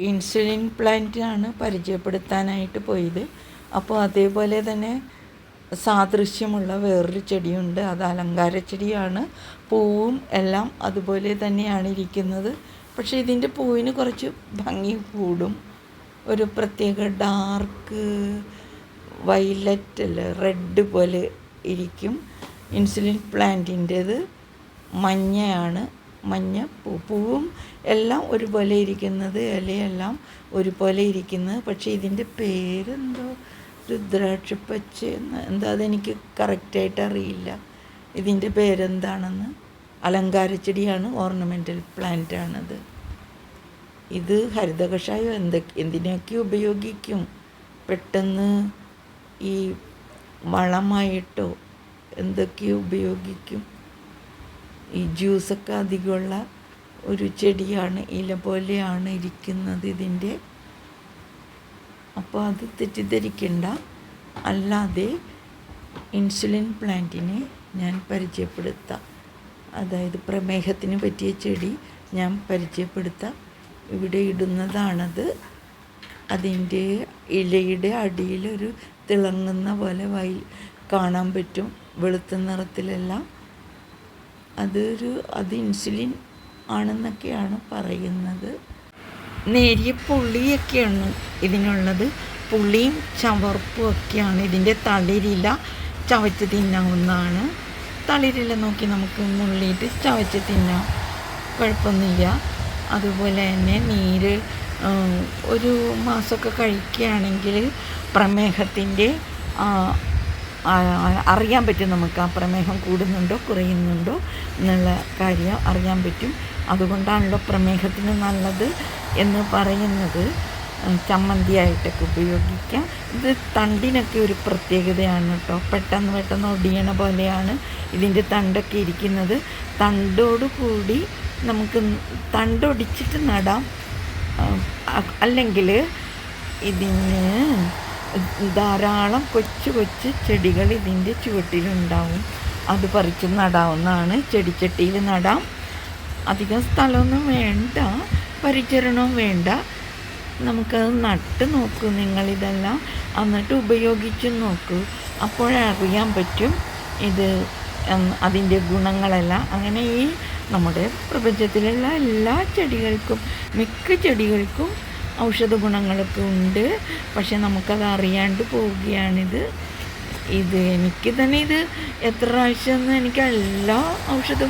Insulin പ്ലാന്റാണ് പരിചയപ്പെടുത്താനായിട്ട് പോയത്. അപ്പോൾ അതേപോലെ തന്നെ സാദൃശ്യമുള്ള വേറൊരു ചെടിയുണ്ട്. അത് അലങ്കാര ചെടിയാണ്. പൂവും എല്ലാം അതുപോലെ തന്നെയാണ് ഇരിക്കുന്നത്. പക്ഷേ ഇതിന്റെ പൂവിന് കുറച്ച് ഭംഗി കൂടും. ഒരു പ്രത്യേക ഡാർക്ക് വൈലറ്റ് അല്ല റെഡ് പോലെ ഇരിക്കും. ഇൻസുലിൻ പ്ലാന്റിന്റേത് മഞ്ഞയാണ്. മഞ്ഞ പൂ പൂവും എല്ലാം ഒരുപോലെ ഇരിക്കുന്നത് ഇലയെല്ലാം ഒരുപോലെ ഇരിക്കുന്നത്. പക്ഷേ ഇതിന്റെ പേരെന്തോ? രുദ്രാക്ഷപ്പച്ച എന്ന് എന്താ അതെനിക്ക് കറക്റ്റായിട്ട് അറിയില്ല. ഇതിന്റെ പേരെന്താണെന്ന്? അലങ്കാര ചെടിയാണ് ഓർണമെന്റൽ പ്ലാന്റ് ആണത്. ഇത് ഹരിത കഷായം എന്തൊക്കെ എന്തിനൊക്കെ ഉപയോഗിക്കും? പെട്ടെന്ന് ഈ വളമായിട്ടോ എന്തൊക്കെ ഉപയോഗിക്കും? ഈ ജ്യൂസൊക്കെ അധികമുള്ള ഒരു ചെടിയാണ് ഇല പോലെയാണ് ഇരിക്കുന്നത് ഇതിന്റെ. അപ്പോൾ അത് തെറ്റിദ്ധരിക്കണ്ട. അല്ലാതെ ഇൻസുലിൻ പ്ലാന്റിനെ ഞാൻ പരിചയപ്പെടുത്താം. അതായത് പ്രമേഹത്തിന് പറ്റിയ ചെടി ഞാൻ പരിചയപ്പെടുത്താം. ഇവിടെ ഇടുന്നതാണത്. അതിന്റെ ഇലയുടെ അടിയിലൊരു തിളങ്ങുന്ന പോലെ വൈ കാണാൻ പറ്റും. വെളുത്ത നിറത്തിലെല്ലാം. അതൊരു അത് ഇൻസുലിൻ ആണെന്നൊക്കെയാണ് പറയുന്നത്. നേരിയ പുള്ളിയൊക്കെയാണ് ഇതിനുള്ളത്. പുള്ളിയും ചവർപ്പും ഒക്കെയാണ് ഇതിന്റെ തളിരില ചവച്ച് തിന്നാവുന്നതാണ്. തളിരില നോക്കി നമുക്ക് മുള്ളിയിട്ട് ചവച്ച് തിന്നാം. കുഴപ്പമൊന്നുമില്ല. അതുപോലെ തന്നെ നീര് ഒരു മാസമൊക്കെ കഴിക്കുകയാണെങ്കിൽ പ്രമേഹത്തിന്റെ അറിയാൻ പറ്റും നമുക്ക് ആ പ്രമേഹം കൂടുന്നുണ്ടോ കുറയുന്നുണ്ടോ. എന്നുള്ള കാര്യം അറിയാൻ പറ്റും. അതുകൊണ്ടാണല്ലോ പ്രമേഹത്തിന് നല്ലത് എന്ന് പറയുന്നത്. ചമ്മന്തിയായിട്ടൊക്കെ ഉപയോഗിക്കാം. ഇത് തണ്ടിനൊക്കെ ഒരു പ്രത്യേകതയാണ് കേട്ടോ. പെട്ടെന്ന് പെട്ടെന്ന് ഒടിയണ പോലെയാണ് ഇതിന്റെ തണ്ടൊക്കെ ഇരിക്കുന്നത്. തണ്ടോടുകൂടി നമുക്ക് തണ്ടൊടിച്ചിട്ട് നടാം. അല്ലെങ്കിൽ ഇതിന് ധാരാളം കൊച്ചു കൊച്ചു ചെടികൾ ഇതിന്റെ ചുവട്ടിലുണ്ടാവും. അത് പറിച്ച് നടാവുന്നതാണ്. ചെടിച്ചട്ടിയിൽ നടാം. അധികം സ്ഥലമൊന്നും വേണ്ട. പരിചരണവും വേണ്ട. നമുക്കത് നട്ട് നോക്കൂ നിങ്ങളിതെല്ലാം. എന്നിട്ട് ഉപയോഗിച്ച് നോക്കൂ. അപ്പോഴറിയാൻ പറ്റും ഇത് അതിന്റെ ഗുണങ്ങളെല്ലാം. അങ്ങനെ ഈ നമ്മുടെ പ്രപഞ്ചത്തിലുള്ള എല്ലാ ചെടികൾക്കും മിക്ക ചെടികൾക്കും ഔഷധ ഗുണങ്ങളൊക്കെ ഉണ്ട്. പക്ഷെ നമുക്കത് അറിയാണ്ട് പോവുകയാണിത്. ഇത് എനിക്ക് തന്നെ ഇത് എത്ര പ്രാവശ്യം എനിക്ക് എല്ലാ ഔഷധ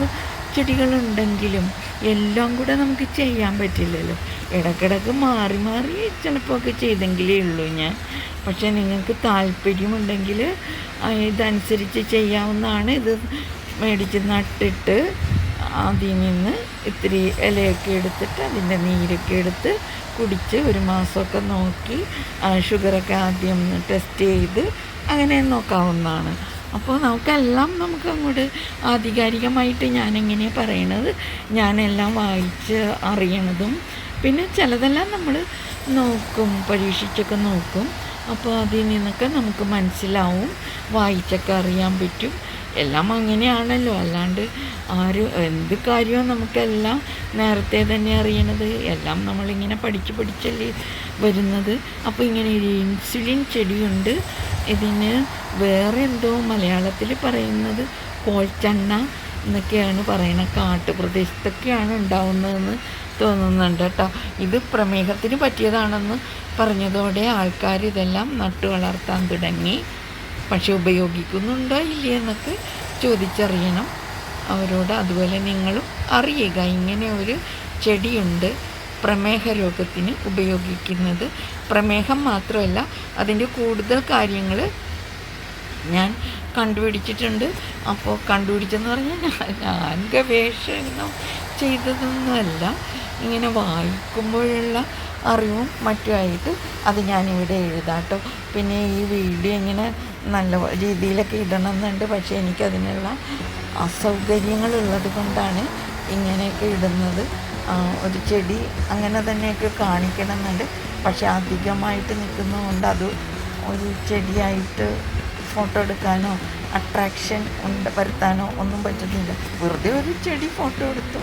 ചെടികളുണ്ടെങ്കിലും എല്ലാം കൂടെ നമുക്ക് ചെയ്യാൻ പറ്റില്ലല്ലോ. ഇടക്കിടക്ക് മാറി മാറി ചിലപ്പോൾ ഒക്കെ ചെയ്തെങ്കിലേ ഉള്ളൂ ഞാൻ. പക്ഷേ നിങ്ങൾക്ക് താല്പര്യമുണ്ടെങ്കിൽ ഇതനുസരിച്ച് ചെയ്യാവുന്നതാണ്. ഇത് മേടിച്ച് നട്ടിട്ട് അതിൽ നിന്ന് ഇത്തിരി ഇലയൊക്കെ എടുത്തിട്ട് അതിന്റെ നീരൊക്കെ എടുത്ത് കുടിച്ച് ഒരു മാസമൊക്കെ നോക്കി ഷുഗറൊക്കെ ആദ്യം ടെസ്റ്റ് ചെയ്ത് അങ്ങനെ നോക്കാവുന്നതാണ്. അപ്പോൾ നമുക്കെല്ലാം നമുക്ക് അങ്ങോട്ട് ആധികാരികമായിട്ട് ഞാനെങ്ങനെയാണ് പറയണത് ഞാനെല്ലാം വായിച്ച് അറിയണതും പിന്നെ ചിലതെല്ലാം നമ്മൾ നോക്കും പരീക്ഷിച്ചൊക്കെ നോക്കും. അപ്പോൾ അതിൽ നിന്നൊക്കെ നമുക്ക് മനസ്സിലാവും വായിച്ചൊക്കെ അറിയാൻ പറ്റും. എല്ലാം അങ്ങനെയാണല്ലോ. അല്ലാണ്ട് ആരും എന്ത് കാര്യവും നമുക്കെല്ലാം നേരത്തെ തന്നെ അറിയണത്. എല്ലാം നമ്മളിങ്ങനെ പഠിച്ച് പഠിച്ചല്ലേ വരുന്നത്. അപ്പോൾ ഇങ്ങനെ ഒരു ഇൻസുലിൻ ചെടിയുണ്ട്. ഇതിന് വേറെ എന്തോ മലയാളത്തിൽ പറയുന്നത് കോൾച്ചണ്ണ എന്നൊക്കെയാണ് പറയുന്നത് കാട്ടുപ്രദേശത്തൊക്കെയാണ് ഉണ്ടാവുന്നതെന്ന് തോന്നുന്നുണ്ട് കേട്ടോ. ഇത് പ്രമേഹത്തിന് പറ്റിയതാണെന്ന് പറഞ്ഞതോടെ ആൾക്കാർ ഇതെല്ലാം നട്ടു വളർത്താൻ തുടങ്ങി. പക്ഷെ ഉപയോഗിക്കുന്നുണ്ടോ ഇല്ലേ എന്നൊക്കെ ചോദിച്ചറിയണം. അവരോട് അതുപോലെ നിങ്ങളും അറിയുക. ഇങ്ങനെ ഒരു ചെടിയുണ്ട്. പ്രമേഹ രോഗത്തിന് ഉപയോഗിക്കുന്നത്. പ്രമേഹം മാത്രമല്ല അതിന്റെ കൂടുതൽ കാര്യങ്ങൾ ഞാൻ കണ്ടുപിടിച്ചിട്ടുണ്ട്. അപ്പോൾ കണ്ടുപിടിച്ചെന്ന് പറഞ്ഞാൽ ഞാൻ ഗവേഷണം ചെയ്തതൊന്നുമല്ല. ഇങ്ങനെ വായിക്കുമ്പോഴുള്ള അറിവും മറ്റുമായിട്ട് അത് ഞാനിവിടെ എഴുതാട്ടോ പിന്നെ ഈ വീഡിയോ ഇങ്ങനെ നല്ല രീതിയിലൊക്കെ ഇടണമെന്നുണ്ട്. പക്ഷേ എനിക്കതിനുള്ള അസൗകര്യങ്ങളുള്ളത് കൊണ്ടാണ് ഇങ്ങനെയൊക്കെ ഇടുന്നത്. ഒരു ചെടി അങ്ങനെ തന്നെയൊക്കെ കാണിക്കണമെന്നുണ്ട്. പക്ഷേ അധികമായിട്ട് നിൽക്കുന്നതുകൊണ്ട് അത് ഒരു ചെടിയായിട്ട് ഫോട്ടോ എടുക്കാനോ അട്രാക്ഷൻ ഉണ്ട് വരുത്താനോ ഒന്നും പറ്റുന്നില്ല വെറുതെ ഒരു ചെടി ഫോട്ടോ എടുത്തു.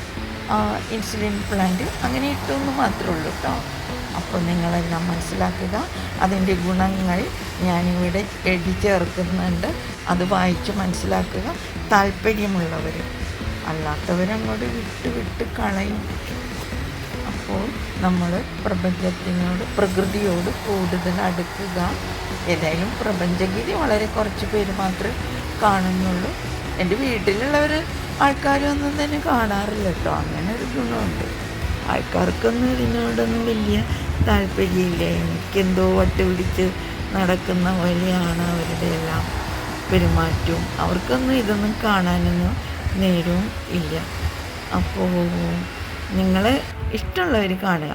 ഇൻസുലിൻ പ്ലാന്റ് അങ്ങനെ ഇട്ടു എന്ന് മാത്രമേ ഉള്ളൂ കേട്ടോ. അപ്പോൾ നിങ്ങളെല്ലാം മനസ്സിലാക്കുക. അതിന്റെ ഗുണങ്ങൾ ഞാനിവിടെ എഴുതി ചേർക്കുന്നുണ്ട്. അത് വായിച്ച് മനസ്സിലാക്കുക. താല്പര്യമുള്ളവർ അല്ലാത്തവരങ്ങോട്ട് വിട്ട് വിട്ട് കളയും. അപ്പോൾ നമ്മൾ പ്രപഞ്ചത്തിനോട് പ്രകൃതിയോട് കൂടുതൽ അടുക്കുക. ഏതായാലും പ്രപഞ്ചഗിരി വളരെ കുറച്ച് പേര് മാത്രമേ കാണുന്നുള്ളൂ. എന്റെ വീട്ടിലുള്ളവർ ആൾക്കാരൊന്നും തന്നെ കാണാറില്ല കേട്ടോ. അങ്ങനെ ഒരു ഗുണമുണ്ട്. ആൾക്കാർക്കൊന്നും ഇതിനോടൊന്നും വലിയ താല്പര്യമില്ല. എനിക്കെന്തോ ഒറ്റ പിടിച്ച് നടക്കുന്ന പോലെയാണ് അവരുടെ എല്ലാം പെരുമാറ്റവും. അവർക്കൊന്നും ഇതൊന്നും കാണാനൊന്നും നേരവും ഇല്ല. അപ്പോൾ നിങ്ങൾ ഇഷ്ടമുള്ളവർ കാണുക.